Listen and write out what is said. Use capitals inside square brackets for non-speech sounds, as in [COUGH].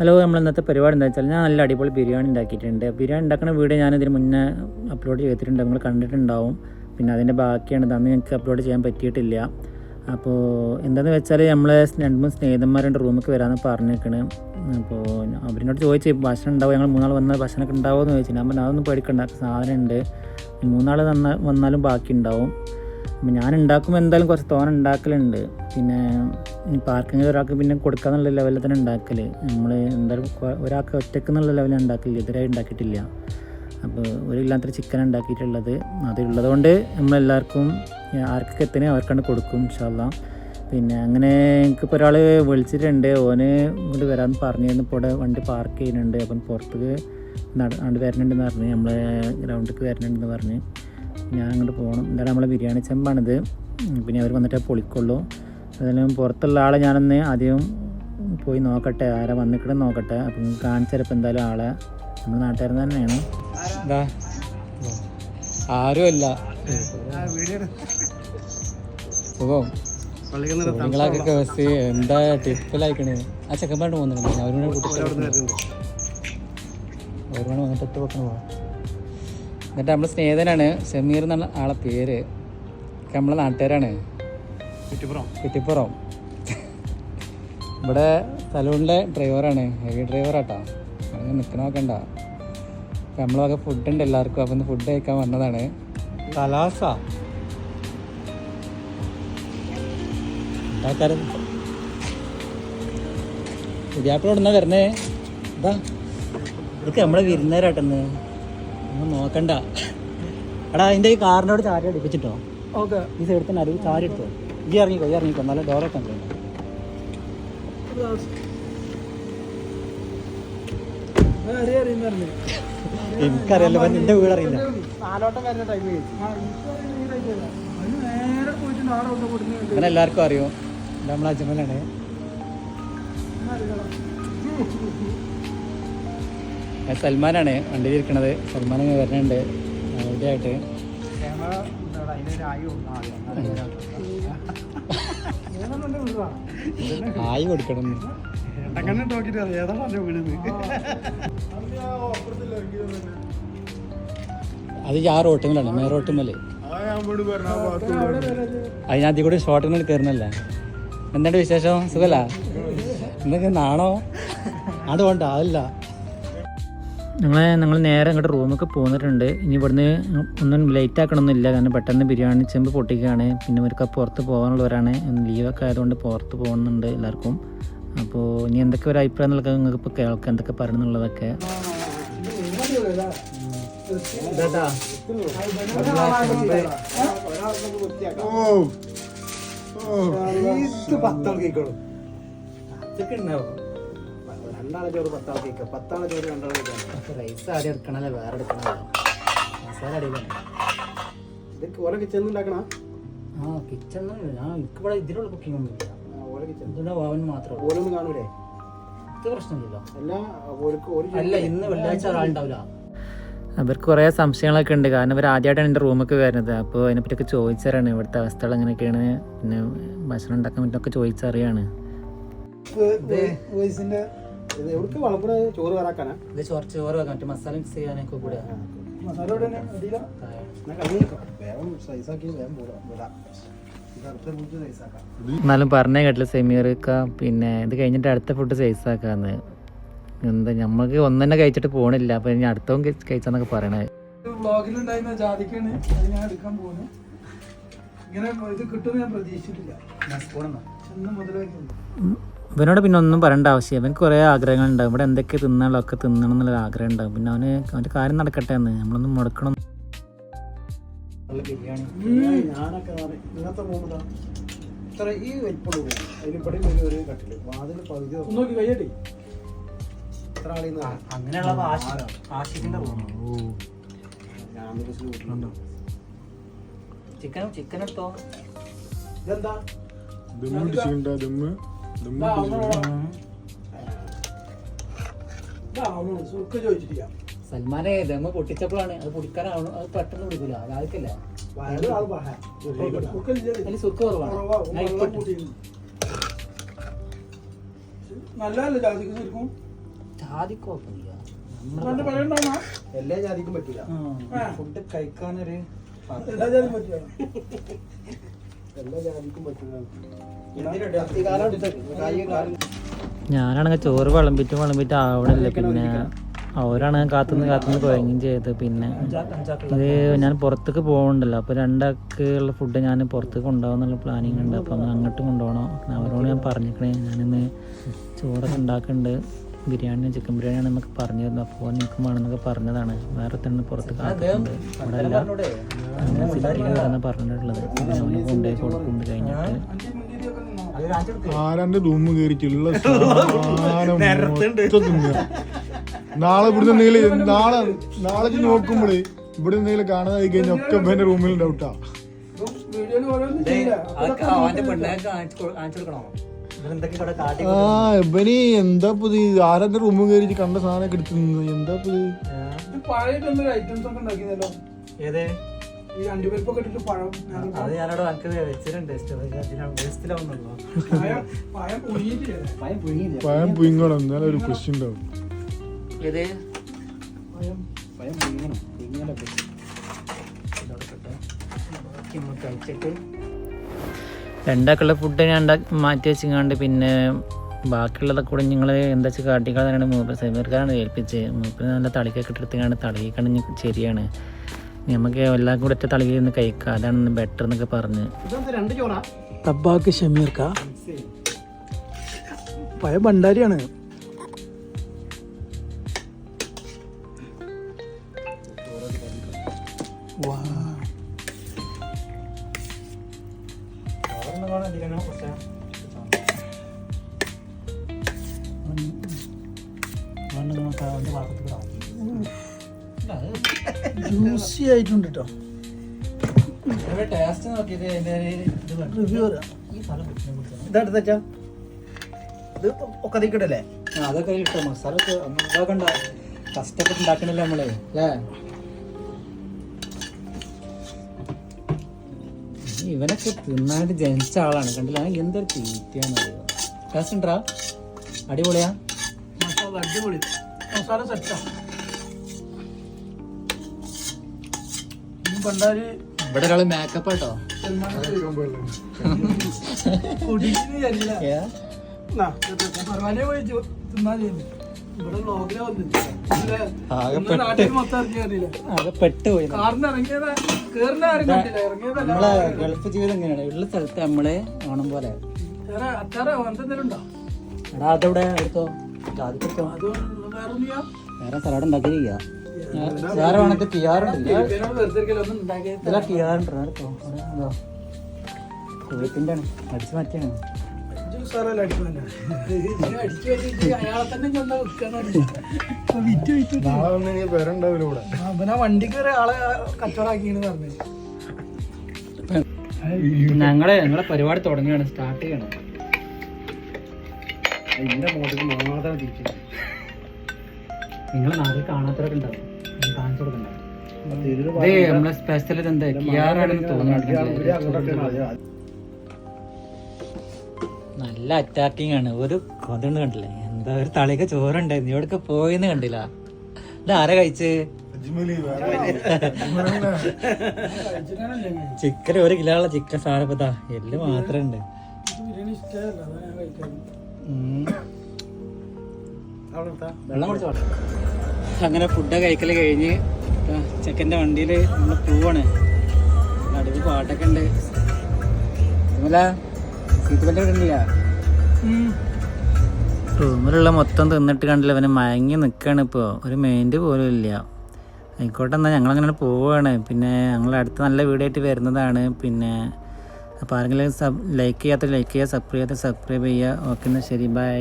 Hello നമ്മൾ ഇന്നത്തെ പരിപാടി എന്താ വെച്ചാൽ ഞാൻ നല്ല അടിപൊളി ബിരിയാണി ഉണ്ടാക്കിയിട്ടുണ്ട്. ബിരിയാണി ഉണ്ടാക്കുന്ന വീഡിയോ ഞാൻ ഇതിന് മുന്നേ അപ്ലോഡ് ചെയ്തിട്ടുണ്ട്. നിങ്ങൾ കണ്ടിട്ടുണ്ടാവും. പിന്നെ അതിന്റെ ബാക്കിയാണ്. അന്ന് ഞങ്ങൾക്ക് അപ്ലോഡ് ചെയ്യാൻ പറ്റിയിട്ടില്ല. അപ്പോൾ എന്താണെന്ന് വെച്ചാൽ നമ്മൾ രണ്ട് മൂന്ന് സ്നേഹിതന്മാരുടെ റൂമിലേക്ക് വരാമെന്ന് പറഞ്ഞേക്കണ്. അപ്പോൾ അവരിനോട് ചോദിച്ചു ഭക്ഷണം ഉണ്ടാവും? ഞങ്ങൾ മൂന്നാൾ വന്നാൽ ഭക്ഷണമൊക്കെ ഉണ്ടാവുമെന്ന് ചോദിച്ചു ഞാൻ അതൊന്നും പേടിക്കണ്ട. സാധനം ഉണ്ട് മൂന്നാൾ വന്നാൽ വന്നാലും ബാക്കി ഉണ്ടാവും അപ്പം ഞാൻ ഉണ്ടാക്കുമ്പോൾ എന്തായാലും കുറച്ച് തോന ഉണ്ടാക്കലുണ്ട്. പിന്നെ പാർക്കിംഗ് ഒരാൾക്ക് പിന്നെ കൊടുക്കാന്നുള്ള ലെവലിൽ തന്നെ ഉണ്ടാക്കൽ നമ്മൾ എന്തായാലും ഒരാൾക്ക് ഒറ്റയ്ക്ക് എന്നുള്ള ലെവലിൽ ഉണ്ടാക്കില്ല ഇതുവരെ ഉണ്ടാക്കിയിട്ടില്ല. അപ്പോൾ ഒരു ഇല്ലാത്തൊരു ചിക്കൻ ഉണ്ടാക്കിയിട്ടുള്ളത്. അതുള്ളത് കൊണ്ട് നമ്മളെല്ലാവർക്കും ആർക്കൊക്കെ എത്തണേ അവർക്കാണ് കൊടുക്കും ഇൻഷാല്ല പിന്നെ അങ്ങനെ എനിക്കിപ്പോൾ ഒരാൾ വിളിച്ചിട്ടുണ്ട്. ഓന് ഇങ്ങോട്ട് വരാമെന്ന് പറഞ്ഞിരുന്നു. ഇപ്പോൾ ഇവിടെ വണ്ടി പാർക്ക് ചെയ്യുന്നുണ്ട്. അപ്പം പുറത്തേക്ക് നട വരണുണ്ടെന്ന് പറഞ്ഞ്. നമ്മളെ ഗ്രൗണ്ടിലേക്ക് വരണുണ്ടെന്ന് പറഞ്ഞ്. ഞാൻ അങ്ങോട്ട് പോകണം. എന്തായാലും നമ്മളെ ബിരിയാണി ചെമ്പാണിത്. പിന്നെ അവർ വന്നിട്ട് പൊളിക്കുള്ളൂ. അതെല്ലാം പുറത്തുള്ള ആളെ ഞാനൊന്ന് ആദ്യം പോയി നോക്കട്ടെ. ആരെ വന്നിട്ട് നോക്കട്ടെ. അപ്പം കാണിച്ചപ്പോൾ എന്തായാലും ആളെ നമ്മുടെ നാട്ടുകാരൻ തന്നെയാണ്. ആരുമല്ല സുഖം എന്താ ടിപ്പിലായിക്കണേ? ആ ചെക്കന്മാരുടെ പോകുന്നുണ്ട് അവരോട് കൂട്ടി അവരോട് വന്നിട്ട് ഒറ്റ വെക്കണ? എന്നിട്ട് നമ്മുടെ സ്നേഹിതനാണ്. സെമീർ എന്നുള്ള ആളെ പേര്. നമ്മളെ നാട്ടുകാരാണ്. കുറ്റിപ്പുറം. ഇവിടെ സലൂണിലെ ഡ്രൈവറാണ്. ഹെവി ഡ്രൈവറാട്ടോ. അങ്ങനെ നിൽക്കണ നോക്കണ്ട നമ്മളൊക്കെ ഫുഡ് ഉണ്ട് എല്ലാവർക്കും. അപ്പം ഫുഡ് കഴിക്കാൻ വന്നതാണ്. കലാസ ആൾക്കാരും പുതിയാപ്പിള ഇവിടുന്ന വരണേ ഇതാ. ഇതൊക്കെ നമ്മളെ വിരുന്നേരാട്ടെന്ന് ഒന്നും നോക്കണ്ട. എടാ അതിന്റെ ഈ കാറിനോട് ചാരി അടിപ്പിച്ചിട്ടോ? ഓക്കെ. ഈ സൈഡ് തന്നെ അറിവ് ചാരി എടുത്തോ. ഈ ഇറങ്ങിക്കോ ഈ ഇറങ്ങിക്കോ. നല്ല ഡോറൊക്കെ ഉണ്ട്. എനിക്കറിയാലോ നിന്റെ വീട് അറിയില്ല. അങ്ങനെ എല്ലാവർക്കും അറിയോ. നമ്മളെ അജ്മലാണ്. സൽമാനാണ്. വണ്ടിയിൽ ഇരിക്കണത്. സൽമാൻ ഇങ്ങനെ അവിടെ ആയിട്ട് ആയി കൊടുക്കണം. അത് ആ റോട്ടുമലാണ് മേ റോട്ടുമല്ലേ അതിനകത്ത് കൂടി ഷോട്ടിൽ കയറുന്നല്ല എന്താണ് വിശേഷം? സുഖല്ല എന്തൊക്കെ നാണോ? അതുകൊണ്ട് അതല്ല. ഞങ്ങൾ ഞങ്ങൾ നേരെ അങ്ങോട്ട് റൂമൊക്കെ പോന്നിട്ടുണ്ട്. ഇനി ഇവിടുന്ന് ഒന്നും ലേറ്റ് ആക്കണമെന്നില്ല കാരണം പെട്ടെന്ന് ബിരിയാണി ചെമ്പ് പൊട്ടിക്കുകയാണ്. പിന്നെ ഇവർക്ക് പുറത്ത് പോകാനുള്ളവരാണ്. ലീവൊക്കെ ആയതുകൊണ്ട് പുറത്ത് പോകുന്നുണ്ട് എല്ലാവർക്കും. അപ്പോൾ ഇനി എന്തൊക്കെ ഒരു അഭിപ്രായം നൽകാൻ നിങ്ങൾക്ക് ഇപ്പോൾ കേൾക്കാം. എന്തൊക്കെ പറയുന്നുള്ളതൊക്കെ ഓ. ഓ. ഇത് ഇതൊക്കെ ഉണ്ടാവും? രണ്ടാളെ ചോറ് പത്താളെ കേക്ക് പത്താളെ ചോറ് രണ്ടാളെ കേക്ക് റൈസ് ആദ്യം എടുക്കണല്ലേ? വേറെ എടുക്കണല്ലോ? മസാല അടിയിലാണ്. ഇതൊക്കെ ഓരോ കിച്ചൺ ഉണ്ടാക്കണ? ആ കിച്ചൺ ഞാൻ എനിക്കിവിടെ ഇതിലുള്ള കുക്കിംഗ് ഒന്നുമില്ല ഓരോ കിച്ചൺ ഇതിന്റെ ഓവൻ മാത്രമേ ഉള്ളൂ. ഓരോന്നും കാണൂലേ? ഇത് പ്രശ്നമില്ലല്ലോ എല്ലാ ഒരു അല്ല ഇന്ന് വെള്ളിയാഴ്ച ഒരാളുണ്ടാവില്ല അവർക്ക് കുറേ സംശയങ്ങളൊക്കെ ഉണ്ട്. കാരണം ഇവർ ആദ്യമായിട്ടാണ് എന്റെ റൂമൊക്കെ വരുന്നത്. അപ്പോൾ അതിനെപ്പറ്റിയൊക്കെ ചോദിച്ചറിയാണ്. ഇവിടുത്തെ അവസ്ഥകൾ എങ്ങനെയൊക്കെയാണ്? പിന്നെ ഭക്ഷണം ഉണ്ടാക്കാൻ പറ്റുമൊക്കെ ചോദിച്ചറിയാണ്. ഇത് വളപ്പുറ ചോറ് വരാക്കാനാ? ഇത് ചോറ് ചോറ് വെക്കാം മറ്റേ മസാല മിക്സ് ചെയ്യാനൊക്കെ കൂടെ. മസാല വേഗം സൈസാക്കി വേഗം പോരാ വരാം ഇത് അടുത്ത ഫുഡ് സൈസാക്കാം എന്നാലും പറഞ്ഞേ കേട്ടില്ല സെമീർക്ക പിന്നെ ഇത് കഴിഞ്ഞിട്ട് അടുത്ത ഫുഡ് സൈസാക്കാന്ന് എന്താ നമ്മൾക്ക് ഒന്ന് തന്നെ കഴിച്ചിട്ട് പോണില്ല. അപ്പൊ ഇനി അടുത്തവും കഴിച്ചാന്നൊക്കെ പറയണേ. വ്ളോഗിലുണ്ടായിരുന്ന ജാതിക്കാണ്. അത് ഞാൻ എടുക്കാൻ ഇങ്ങനെ ഇത് കിട്ടുമെന്ന് ഞാൻ പ്രതീക്ഷിച്ചിട്ടില്ല. ചെന്ന് മുതലാക്കി ഇവനോട് പിന്നെ ഒന്നും പറയേണ്ട ആവശ്യം അവനക്ക് കുറേ ആഗ്രഹങ്ങളുണ്ടാവും. ഇവിടെ എന്തൊക്കെ തിന്നാലോ ഒക്കെ തിന്നണം എന്നുള്ള ആഗ്രഹം ഉണ്ടാവും. പിന്നെ അവന് അവന്റെ കാര്യം നടക്കട്ടെ എന്ന്. നമ്മളൊന്നും മുടക്കണം. ചിക്കനും ഈ വലിപ്പുള്ള റൂം അതിൽ ഇവിടെ ഒരു ഒരു കട്ടിൽ. വാതിൽ പകുതി നോക്കി കഴിയട്ടെ എത്ര ആളീന്ന് അങ്ങനെയുള്ള ആശിക്കിന്റെ വീട്ടിലുണ്ടോ. ചിക്കൻ ചിക്കൻ എടുത്തോ? ഇതെന്താ? ദമ്മ് ചിക്കൻ ദമ്മ്. സൽമാനെ ദമ്മ പൊട്ടിച്ചപ്പോഴാണ് അത് പൊടിക്കാനാവണം അത് പെട്ടെന്ന് പിടിക്കൂല. സുഖമില്ല. അതിൽ സുക്ക് കുറവാണ്. നല്ലതല്ലേ ജാതിക്ക് ശരിക്കും? അവന്റെ പറയണ്ടാവുന്ന? എല്ലാ ജാതിക്കും പറ്റില്ല. ഫുഡ് കഴിക്കാനൊരു എല്ലാ ജാതിക്കും പറ്റൂല ഞാനാണെങ്കിൽ ചോറ് വിളമ്പിട്ട് വിളമ്പിട്ട് ആവണില്ല. പിന്നെ അവരാണ് കാത്തുനിന്ന് കാത്തുനിന്ന് കുഴങ്ങുകയും ചെയ്ത് പിന്നെ ഇത് ഞാൻ പുറത്തേക്ക് പോകുന്നുണ്ടല്ലോ അപ്പോൾ രണ്ടാൾക്ക് ഉള്ള ഫുഡ് ഞാൻ പുറത്തേക്ക് കൊണ്ടുപോകാന്നുള്ള പ്ലാനിങ് ഉണ്ട്. അപ്പോൾ അങ്ങോട്ടും കൊണ്ടുപോകണം. അവരോട് ഞാൻ പറഞ്ഞിരിക്കണേ. ഞാനിന്ന് ചോറൊക്കെ ഉണ്ടാക്കുന്നുണ്ട് ബിരിയാണി ചിക്കൻ ബിരിയാണി പറഞ്ഞു പറഞ്ഞിരുന്നു അപ്പോൾ എനിക്ക് വേണമെന്നൊക്കെ പറഞ്ഞതാണ്. വേറെ തന്നെ പുറത്ത് കാത്തുണ്ട് അങ്ങനെ സിറ്റിയിലാണ് പറഞ്ഞിട്ടുള്ളത്. അവനെ കൊണ്ടുപോയി കൊടുക്കുന്നുണ്ട് കഴിഞ്ഞിട്ട്. ആരാന്റെ റൂം [LAUGHS] നാളെ ഇവിടുന്ന് എന്തെങ്കിലും നാളെ നാളെ നോക്കുമ്പോഴേ ഇവിടെ എന്തെങ്കിലും കാണാതായി കഴിഞ്ഞാൽ ഒക്കെ എന്റെ റൂമിൽ ഡൗട്ടാ വീഡിയോയിൽ കാണിച്ചു കൊടുക്കണോ ഇവിടെ കാട്ടി ആ ഇവന് എന്താ പുതിയ ആരെന്റെ റൂമും കയറി കണ്ട സാധനം എടുത്തു തിന്നു എന്താ ഇത്? പഴം. അത് ഞാനവിടെ വെച്ചിട്ടുണ്ട്. വേസ്റ്റിലാവുന്നുള്ളൂ പഴം പുയിങ്ങണം എന്നാലും ഒരു ക്വസ്റ്റ്യൻ ഉണ്ടാവും. ഏത്? പഴം പുയിങ്ങണം പുയിങ്ങനെ കഴിച്ചിട്ട് രണ്ടാക്കുള്ള ഫുഡ് ഞാൻ ഉണ്ടാക്കി മാറ്റി വെച്ചിങ്ങാണ്ട് പിന്നെ ബാക്കിയുള്ളതൊക്കെ കൂടെ നിങ്ങൾ എന്താ വെച്ചാൽ കാട്ടിക്കളാണ് മൂപ്പർ സെമീർക്കാരാണ് ഏൽപ്പിച്ച്. മൂപ്പർ നല്ല തളിക്കൊക്കെ എടുത്തുകൊണ്ട് തളിക്കാണ് ശരിയാണ്. നമുക്ക് എല്ലാം കൂടെ ഒറ്റ തളിക ഒന്ന് കഴിക്കുക അതാണ് ബെറ്റർ എന്നൊക്കെ പറഞ്ഞ്. ഇതെന്താ രണ്ട് ചോറാ തബ്ബാക്ക് ഷമീർക്ക പഴയ ഭണ്ഡാരിയാണ് വാ. ജ്യൂസി ആയിട്ടുണ്ട് കേട്ടോ ടേസ്റ്റ് നോക്കിയത് റിവ്യൂ പറയാം ഇതെടുത്ത് വെച്ചാ. ഇത് ഒക്കെ കിട്ടല്ലേ? അതൊക്കെ ഇട്ടോ മസാല ഉണ്ടാക്കണ്ട. കഷ്ടപ്പെട്ട് ഉണ്ടാക്കണല്ലേ നമ്മളെ അല്ലേ? ഇവനൊക്കെ തിന്നാണ്ട് ജനിച്ച ആളാണ്. കണ്ടില്ല? എന്തൊരു തീറ്റയാണ് ടേസ്റ്റ് ഉണ്ടാ അടിപൊളിയാ? അടിപൊളി. മസാല സെറ്റാ ഭണ്ഡാരി ഇവിടെ ഒരാൾ മേക്കപ്പ് കേട്ടോ പോയി ചോ- തിന്നാ ചെയ്യുന്നു. നമ്മളെ ഗൾഫ് ജീവിതം എങ്ങനെയാണ്? ഉള്ള സ്ഥലത്ത് നമ്മൾ ഓണം പോലെ. എടാ അതവിടെ? എടുത്തോ. അത് വേറെ സലാഡ് ഉണ്ടാക്കി ചെയ്യാം. വേറെ ഒന്നും ഉണ്ടാക്കിയത് ഇതിലാ കോഴിപ്പിന്റെ ആണ് അടിച്ചു മാറ്റിയാണ്. വണ്ടി കയറി ആളെ കച്ചവടാക്കിന്ന് പറഞ്ഞു. ഞങ്ങളെ ഞങ്ങളെ പരിപാടി തുടങ്ങുകയാണ് സ്റ്റാർട്ട് ചെയ്യണം. എന്റെ മോട്ടിൽ മാത്രം തിരിച്ചു നിങ്ങൾ നാട്ടിൽ കാണാത്തവരൊക്കെ ഉണ്ടാവും. കാണിച്ചു കൊടുക്കണ്ട. നമ്മളെ സ്പെഷ്യൽ എന്താ കിയാറാണെന്ന് തോന്നുന്നുണ്ട് നല്ല അറ്റാക്കിംഗ് ആണ്. ഒരു കൊതുണ്ട് കണ്ടില്ലേ? എന്താ ഒരു തളിക ചോറുണ്ടായിരുന്നു ഇവിടൊക്കെ പോയെന്ന് കണ്ടില്ല. ഇത് ആരാ കഴിച്ച്? ചിക്കൻ ഒരു കിലോ ഉള്ള ചിക്കൻ സാധനം ഇതാ എല്ല് മാത്രമേ ഉണ്ട് അങ്ങനെ ഫുഡ് കഴിക്കൽ കഴിഞ്ഞ് ചെക്കന്റെ വണ്ടിയിൽ നമ്മൾ പോവാണ്. നടുവ് പാട്ടൊക്കെ ഉണ്ട്. ഇന്നലെ റൂമിലുള്ള മൊത്തം തിന്നിട്ട് കണ്ടില്ല. അവന് മയങ്ങി നിൽക്കുകയാണ് ഇപ്പോൾ ഒരു മെയിന്റ് പോലും ഇല്ല. ആയിക്കോട്ടെ എന്നാൽ ഞങ്ങളങ്ങനെ പോവുകയാണ് പിന്നെ ഞങ്ങൾ അടുത്ത നല്ല വീഡിയോ ആയിട്ട് വരുന്നതാണ്. പിന്നെ അപ്പോൾ ആരെങ്കിലും സബ് ലൈക്ക് ചെയ്യാത്ത ലൈക്ക് ചെയ്യുക സബ്സ്ക്രൈബ് ചെയ്യാത്ത സബ്സ്ക്രൈബ് ചെയ്യുക ഓക്കെ എന്നാൽ ശരി. ബൈ